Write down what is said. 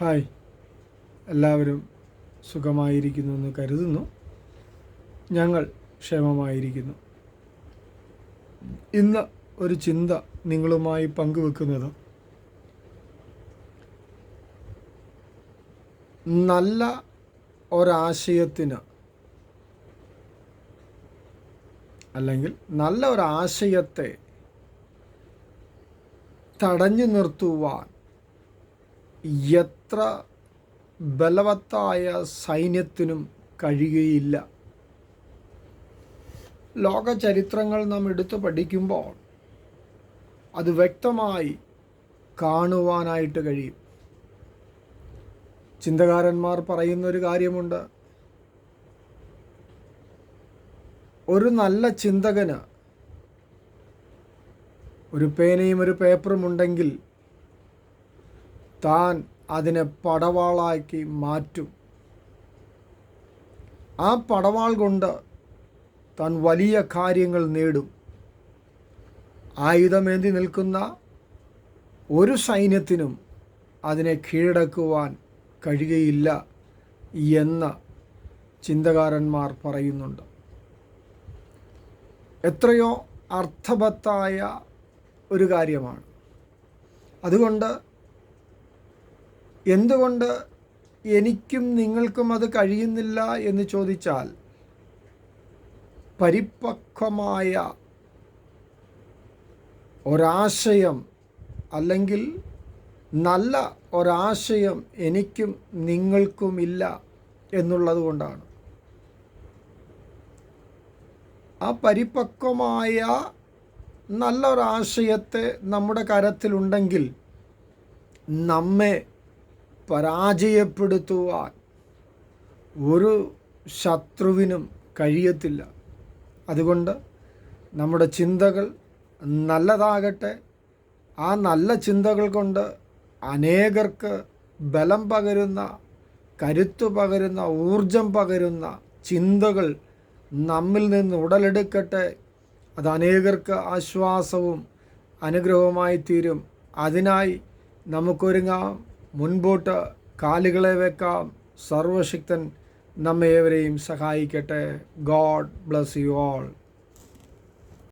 Hi. എല്ലാവരും സുഖമായിരിക്കുന്നു എന്ന് കരുതുന്നു. ഞങ്ങൾ ക്ഷേമമായിരിക്കുന്നു. ഇന്ന് ഒരു ചിന്ത നിങ്ങളുമായി പങ്കുവെക്കുന്നത് നല്ല ഒരാശയത്തിന് അല്ലെങ്കിൽ നല്ല ഒരാശയത്തെ തടഞ്ഞു നിർത്തുവാൻ എത്ര ബലവത്തായ സൈന്യത്തിനും കഴിയുകയില്ല. ലോക ചരിത്രങ്ങൾ നാം എടുത്തു പഠിക്കുമ്പോൾ അത് വ്യക്തമായി കാണുവാനായിട്ട് കഴിയും. ചിന്തകാരന്മാർ പറയുന്നൊരു കാര്യമുണ്ട്. ഒരു നല്ല ചിന്തകന് ഒരു പേനയും ഒരു പേപ്പറും ഉണ്ടെങ്കിൽ താൻ അതിനെ പടവാളാക്കി മാറ്റും. ആ പടവാൾ കൊണ്ട് താൻ വലിയ കാര്യങ്ങൾ നേടും. ആയുധമേന്തി നിൽക്കുന്ന ഒരു സൈന്യത്തിനും അതിനെ കീഴടക്കുവാൻ കഴിയുകയില്ല എന്ന് ചിന്തകാരന്മാർ പറയുന്നുണ്ട്. എത്രയോ അർത്ഥവത്തായ ഒരു കാര്യമാണ്. അതുകൊണ്ട് എന്തുകൊണ്ട് എനിക്കും നിങ്ങൾക്കും അത് കഴിയുന്നില്ല എന്ന് ചോദിച്ചാൽ പരിപക്വമായ ഒരാശയം അല്ലെങ്കിൽ നല്ല ഒരാശയം എനിക്കും നിങ്ങൾക്കുമില്ല എന്നുള്ളത് കൊണ്ടാണ്. ആ പരിപക്വമായ നല്ല ഒരാശയത്തെ നമ്മുടെ കരത്തിലുണ്ടെങ്കിൽ നമ്മെ പരാജയപ്പെടുത്തുവാൻ ഒരു ശത്രുവിനും കഴിയത്തില്ല. അതുകൊണ്ട് നമ്മുടെ ചിന്തകൾ നല്ലതാകട്ടെ. ആ നല്ല ചിന്തകൾ കൊണ്ട് അനേകർക്ക് ബലം പകരുന്ന കരുത്തു പകരുന്ന ഊർജം പകരുന്ന ചിന്തകൾ നമ്മിൽ നിന്ന് ഉടലെടുക്കട്ടെ. അത് അനേകർക്ക് ആശ്വാസവും അനുഗ്രഹവുമായി തീരും. അതിനായി നമുക്കൊരുങ്ങാം. മുൻപോട്ട് കാലുകളെ വെക്കാം. സർവശക്തൻ നമ്മേവരെയും സഹായിക്കട്ടെ. God bless you all.